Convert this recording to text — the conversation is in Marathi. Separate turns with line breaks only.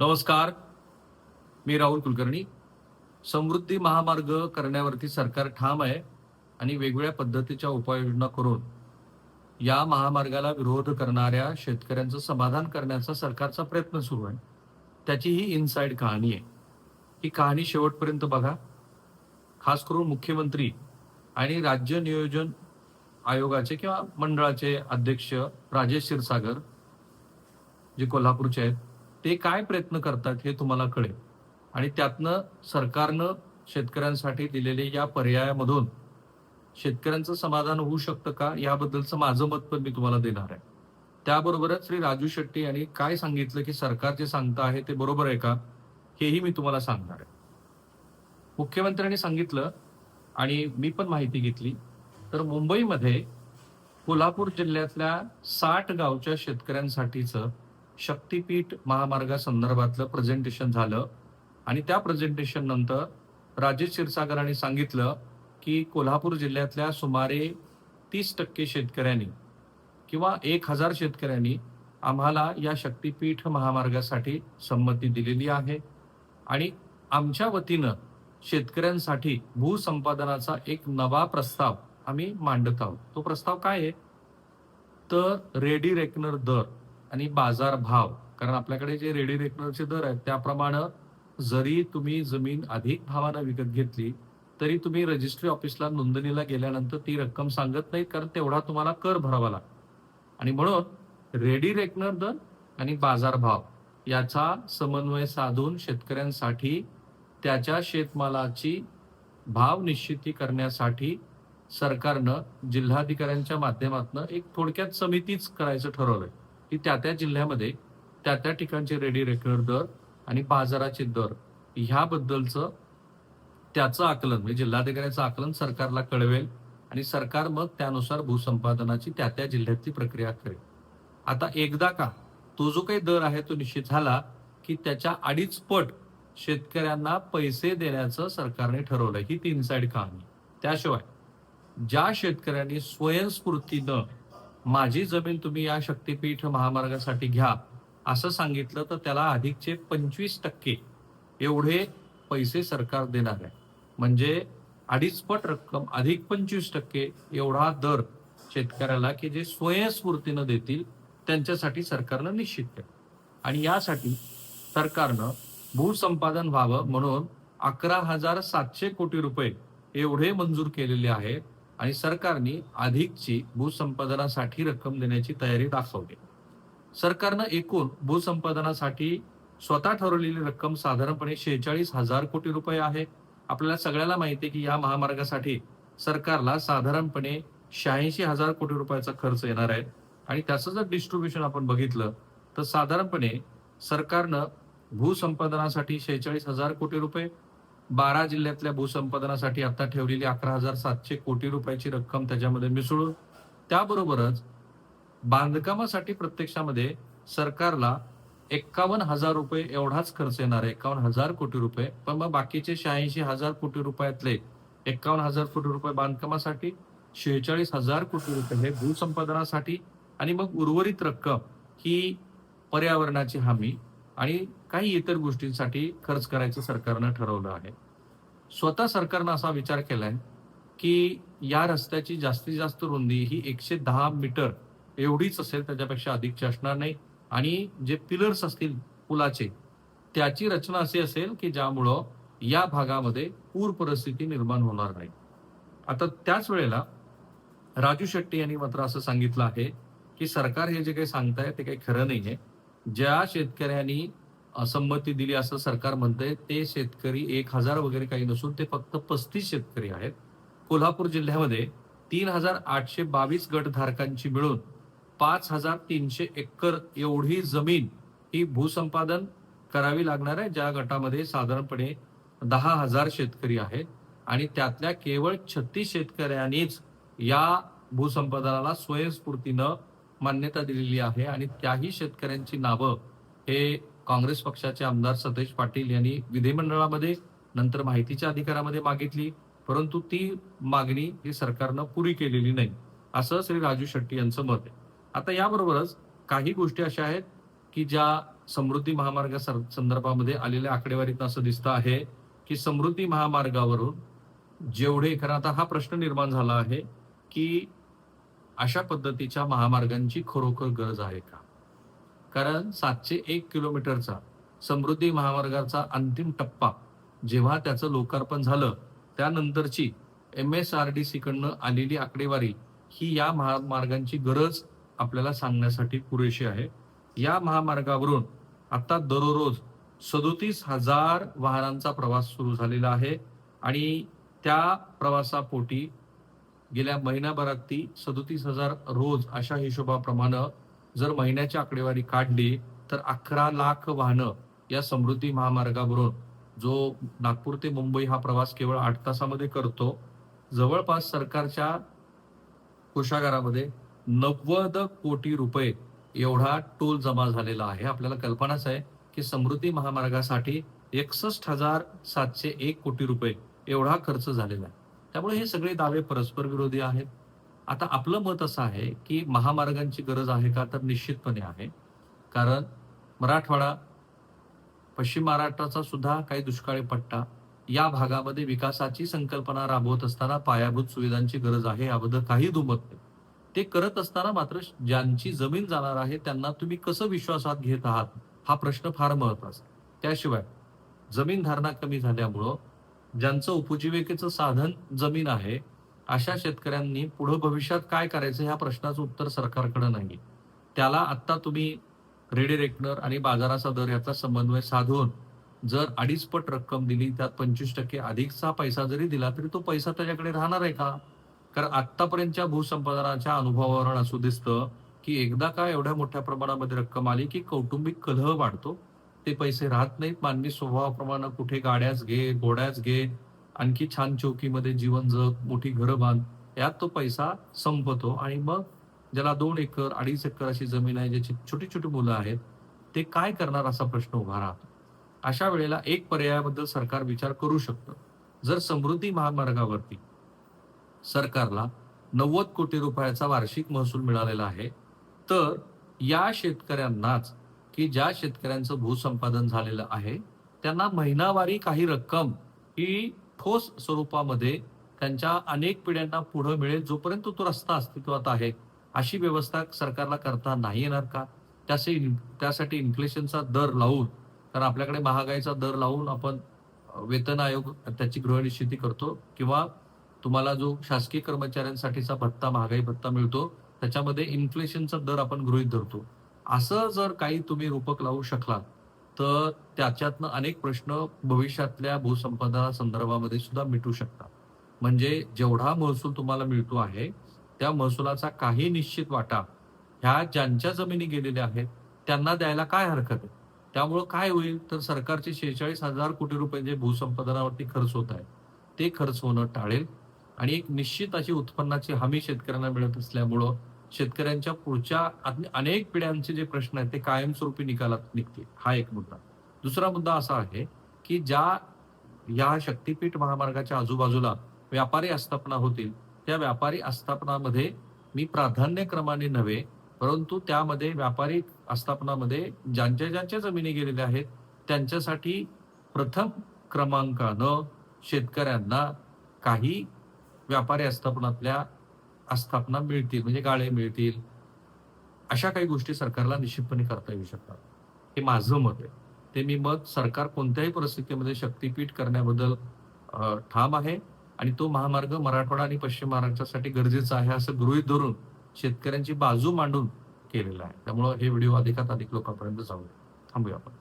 नमस्कार. मी राहुल कुलकर्णी. समृद्धी महामार्ग करण्यावरती सरकार ठाम आहे आणि वेगवेगळ्या पद्धतीच्या उपाययोजना करून या महामार्गाला विरोध करणाऱ्या शेतकऱ्यांचं समाधान करण्याचा सरकारचा प्रयत्न सुरू आहे. त्याची ही इनसाइड कहाणी आहे. ही कहाणी शेवटपर्यंत बघा. खास करून मुख्यमंत्री आणि राज्य नियोजन आयोगाचे किंवा मंडळाचे अध्यक्ष राजेश क्षीरसागर जे कोल्हापूरचे आहेत ते काय प्रयत्न करतात हे तुम्हाला कळेल. आणि त्यातनं सरकारनं शेतकऱ्यांसाठी दिलेले या पर्यायामधून शेतकऱ्यांचं समाधान होऊ शकतं का? याबद्दलचं माझं मत पण मी तुम्हाला देणार आहे. त्याबरोबरच श्री राजू शेट्टी यांनी काय सांगितलं की सरकार जे सांगतं आहे ते बरोबर आहे का? हेही मी तुम्हाला सांगणार आहे. मुख्यमंत्र्यांनी सांगितलं आणि मी पण माहिती घेतली तर मुंबईमध्ये कोल्हापूर जिल्ह्यातल्या साठ गावच्या शेतकऱ्यांसाठीचं शक्तीपीठ महामार्गासंदर्भातलं प्रेझेंटेशन झालं. आणि त्या प्रेझेंटेशन नंतर राजेश क्षीरसागरांनी सांगितलं की कोल्हापूर जिल्ह्यातल्या सुमारे तीस टक्के शेतकऱ्यांनी किंवा एक हजार शेतकऱ्यांनी आम्हाला या शक्तीपीठ महामार्गासाठी संमती दिलेली आहे. आणि आमच्या वतीनं शेतकऱ्यांसाठी भूसंपादनाचा एक नवा प्रस्ताव आम्ही मांडत आहोत. तो प्रस्ताव काय आहे? तर रेडी रेकनर दर. आणि बाजार भाव. कारण आपल्याकडे जे रेडी रेकनरचे दर आहेत त्याप्रमाणे जरी तुम्ही जमीन अधिक भावानं विकत घेतली तरी तुम्ही रजिस्ट्री ऑफिसला नोंदणीला गेल्यानंतर ती रक्कम सांगत नाही कारण तेवढा तुम्हाला कर भरावा लागतो. आणि म्हणून रेडी रेकनर दर आणि बाजार भाव याचा समन्वय साधून शेतकऱ्यांसाठी त्याच्या शेतमालाची भाव निश्चिती करण्यासाठी सरकारनं जिल्हाधिकाऱ्यांच्या माध्यमातून एक थोडक्यात समितीच करायचं ठरवलंय. की त्या त्या जिल्ह्यामध्ये त्या त्या ठिकाणचे रेडी रेकनर दर आणि बाजाराचे दर ह्याबद्दलचं त्याचं आकलन म्हणजे जिल्हाधिकाऱ्याचं आकलन सरकारला कळवेल आणि सरकार मग त्यानुसार भूसंपादनाची त्या त्या जिल्ह्यातली प्रक्रिया करेल. आता एकदा का तो जो काही दर आहे तो निश्चित झाला की त्याच्या अडीच पट शेतकऱ्यांना पैसे देण्याचं सरकारने ठरवलं ही तीन साईड कहाणी. त्याशिवाय ज्या शेतकऱ्यांनी स्वयंस्फूर्तीनं माझी जमीन तुम्ही या शक्तीपीठ महामार्गासाठी घ्या. असं सांगितलं तर त्याला अधिकचे पंचवीस टक्के एवढे पैसे सरकार देणार आहे. म्हणजे अडीच पट रक्कम अधिक पंचवीस टक्के एवढा दर शेतकऱ्याला की जे स्वयंस्फूर्तीनं देतील त्यांच्यासाठी सरकारनं निश्चित केलं. आणि यासाठी सरकारनं भूसंपादन व्हावं म्हणून अकरा हजार सातशे कोटी रुपये एवढे मंजूर केलेले आहेत. आणि सरकारने अधिकची भूसंपादनासाठी रक्कम देण्याची तयारी दाखवली. सरकारनं एकूण भूसंपादनासाठी स्वतः ठरवलेली रक्कम साधारणपणे शेहेचाळीस हजार कोटी रुपये आहे. आपल्याला सगळ्याला माहिती आहे की या महामार्गासाठी सरकारला साधारणपणे शहाऐंशी हजार कोटी रुपयाचा खर्च येणार आहे. आणि त्याचं जर डिस्ट्रीब्युशन आपण बघितलं तर साधारणपणे सरकारनं भूसंपादनासाठी शेहेचाळीस हजार कोटी रुपये बारा जिल्ह्यातल्या भूसंपादनासाठी आता ठेवलेली अकरा हजार सातशे कोटी रुपयाची रक्कम त्याच्यामध्ये मिसळून त्याबरोबरच बांधकामासाठी प्रत्यक्षामध्ये सरकारला एक्कावन्न हजार रुपये एवढाच खर्च येणार आहे. एकावन्न हजार कोटी रुपये. पण मग बाकीचे शहाऐंशी हजार कोटी रुपयातले एक्कावन्न हजार कोटी रुपये बांधकामासाठी शेहेचाळीस हजार कोटी रुपये हे भूसंपादनासाठी आणि मग उर्वरित रक्कम ही पर्यावरणाची हमी आणि काही इतर गोष्टींसाठी खर्च करायचं सरकारनं ठरवलं आहे. स्वतः सरकारनं असा विचार केलाय की या रस्त्याची जास्तीत जास्त रुंदी ही एकशे दहा मीटर एवढीच असेल त्याच्यापेक्षा अधिकची असणार नाही. आणि जे पिलर्स असतील पुलाचे त्याची रचना अशी असेल की ज्यामुळं या भागामध्ये पूर परिस्थिती निर्माण होणार नाही. आता त्याच वेळेला राजू शेट्टी यांनी मात्र असं सांगितलं आहे की सरकार हे जे काही सांगताय ते काही खरं नाहीये. ज्या शेतकऱ्यांनी असंमती दिली असं सरकार म्हणतंय ते शेतकरी एक हजार वगैरे काही नसून ते फक्त पस्तीस शेतकरी आहेत. कोल्हापूर जिल्ह्यामध्ये तीन हजार आठशे बावीस गटधारकांची मिळून पाच हजार तीनशे एकर एवढी जमीन ही भूसंपादन करावी लागणार आहे ज्या गटामध्ये साधारणपणे दहा हजार शेतकरी आहेत. आणि त्यातल्या केवळ छत्तीस शेतकऱ्यांनीच या भूसंपादनाला स्वयंस्फूर्तीनं मान्यता दिलेली आहे आणि त्याही शेतकऱ्यांची नावं हे काँग्रेस पक्षाचे आमदार सतेज पाटील यांनी विधिमंडळामध्ये नंतर माहितीच्या अधिकारामध्ये मागितली परंतु ती मागणी ही सरकारनं पुरी केलेली नाही. असं श्री राजू शेट्टी यांचं मत आहे. आता याबरोबरच काही गोष्टी अशा आहेत की ज्या समृद्धी महामार्गा संदर्भामध्ये आलेल्या आकडेवारीत असं दिसतं आहे की समृद्धी महामार्गावरून जेवढे कारण आता हा प्रश्न निर्माण झाला आहे की अशा पद्धतीच्या महामार्गांची खरोखर गरज आहे का? कारण सातशे एक किलोमीटरचा समृद्धी महामार्गाचा अंतिम टप्पा जेव्हा त्याचं लोकार्पण झालं त्यानंतरची M S R D C कडनं आलेली आकडेवारी ही या महामार्गांची गरज आपल्याला सांगण्यासाठी पुरेशी आहे. या महामार्गावरून आता दररोज सदोतीस हजार वाहनांचा प्रवास सुरू झालेला आहे आणि त्या प्रवासापोटी गेल्या महिन्याभरात ती सदोतीस हजार रोज अशा हिशोबाप्रमाणे जर महिन्याची आकडेवारी काढली तर अकरा लाख वाहनं या समृद्धी महामार्गावरून जो नागपूर ते मुंबई हा प्रवास केवळ आठ तासामध्ये करतो जवळपास सरकारच्या कोशागारामध्ये नव्वद कोटी रुपये एवढा टोल जमा झालेला आहे. आपल्याला कल्पनाच आहे की समृद्धी महामार्गासाठी एकसष्ट हजार सातशे एक कोटी रुपये एवढा खर्च झालेला आहे. त्यामुळे हे सगळे दावे परस्पर विरोधी आहेत. आता आपलं मत असं आहे की महामार्गांची गरज आहे का? तर निश्चितपणे आहे. कारण मराठवाडा पश्चिम महाराष्ट्राचा सुद्धा काही दुष्काळी पट्टा या भागामध्ये विकासाची संकल्पना राबवत असताना पायाभूत सुविधांची गरज आहे याबद्दल काही दुमत नाही. ते करत असताना मात्र ज्यांची जमीन जाणार आहे त्यांना तुम्ही कसं विश्वासात घेत आहात? हा प्रश्न फार महत्त्वाचा त्याशिवाय जमीन धारणा कमी झाल्यामुळं ज्यांचं उपजीविकेचं साधन जमीन आहे अशा शेतकऱ्यांनी पुढे भविष्यात काय करायचं ह्या प्रश्नाचं उत्तर सरकारकडे नाही. त्याला आत्ता तुम्ही रेडी रेकनर आणि बाजाराचा दर याचा समन्वय साधून जर अडीच पट रक्कम दिली त्यात पंचवीस टक्के अधिकचा पैसा जरी दिला तरी तो पैसा त्याच्याकडे राहणार आहे का? कारण आत्तापर्यंतच्या भूसंपादनाच्या अनुभवावरून असं दिसतं की एकदा का एवढ्या मोठ्या प्रमाणामध्ये रक्कम आली की कौटुंबिक कलह वाढतो? ते पैसे राहत नाहीत. मानवी स्वभावाप्रमाणे कुठे गाड्याच घे घोड्याच घे आणखी छान चौकीमध्ये जीवन जग मोठी घरं बांध यात तो पैसा संपतो. आणि मग ज्याला दोन एकर अडीच एकर अशी जमीन आहे ज्याची छोटी छोटी मुलं आहेत ते काय करणार असा प्रश्न उभा राहतो. अशा वेळेला एक पर्यायाबद्दल सरकार विचार करू शकतं. जर समृद्धी महामार्गावरती सरकारला नव्वद कोटी रुपयाचा वार्षिक महसूल मिळालेला आहे तर या शेतकऱ्यांनाच की ज्या शेतकऱ्यांचं भूसंपादन झालेलं आहे त्यांना महिनावारी काही रक्कम ही ठोस स्वरूपामध्ये त्यांच्या अनेक पिढ्यांना पुढे मिळेल जोपर्यंत तो रस्ता अस्तित्वात आहे. अशी व्यवस्था सरकारला करता नाही येणार का? त्यासाठी त्यासाठी इन्फ्लेशनचा दर लावून कारण आपल्याकडे महागाईचा दर लावून आपण वेतन आयोग त्याची गृहनिश्चिती करतो किंवा तुम्हाला जो शासकीय कर्मचाऱ्यांसाठीचा भत्ता महागाई भत्ता मिळतो त्याच्यामध्ये इन्फ्लेशनचा दर आपण गृहित धरतो. असं जर काही तुम्ही रूपक लावू शकलात तर त्याच्यातनं अनेक प्रश्न भविष्यातल्या भूसंपदा संदर्भामध्ये सुद्धा मिटू शकतात. म्हणजे जेवढा महसूल तुम्हाला मिळतो आहे त्या महसुलाचा काही निश्चित वाटा ह्या ज्यांच्या जमिनी गेलेल्या आहेत त्यांना द्यायला काय हरकत आहे? त्यामुळं काय होईल? तर सरकारचे शेहेचाळीस हजार कोटी रुपये जे भूसंपादनावरती खर्च होत आहे ते खर्च होणं टाळेल. आणि एक निश्चित अशी उत्पन्नाची हमी शेतकऱ्यांना मिळत असल्यामुळं शेतकऱ्यांच्या पुढच्या अनेक पिढ्यांचे जे प्रश्न आहेत ते कायमस्वरूपी निकालात निघतील. हा एक मुद्दा. दुसरा मुद्दा असा आहे की ज्या या शक्तीपीठ महामार्गाच्या आजूबाजूला व्यापारी आस्थापना होतील त्या व्यापारी आस्थापनामध्ये मी प्राधान्यक्रमाने नव्हे परंतु त्यामध्ये व्यापारी आस्थापनामध्ये ज्यांच्या ज्यांच्या जमिनी गेलेल्या आहेत त्यांच्यासाठी प्रथम क्रमांकानं शेतकऱ्यांना काही व्यापारी आस्थापनातल्या आस्थापना मिळतील म्हणजे गाळे मिळतील अशा काही गोष्टी सरकारला निश्चितपणे करता येऊ शकतात. हे माझं मत आहे. ते मी मत सरकार कोणत्याही परिस्थितीमध्ये शक्तीपीठ करण्याबद्दल ठाम आहे आणि तो महामार्ग मराठवाडा आणि पश्चिम महाराष्ट्रासाठी गरजेचा आहे असं गृहीत धरून शेतकऱ्यांची बाजू मांडून केलेला आहे. त्यामुळं हे व्हिडिओ अधिकात अधिक लोकांपर्यंत जाऊ थांबूया आपण.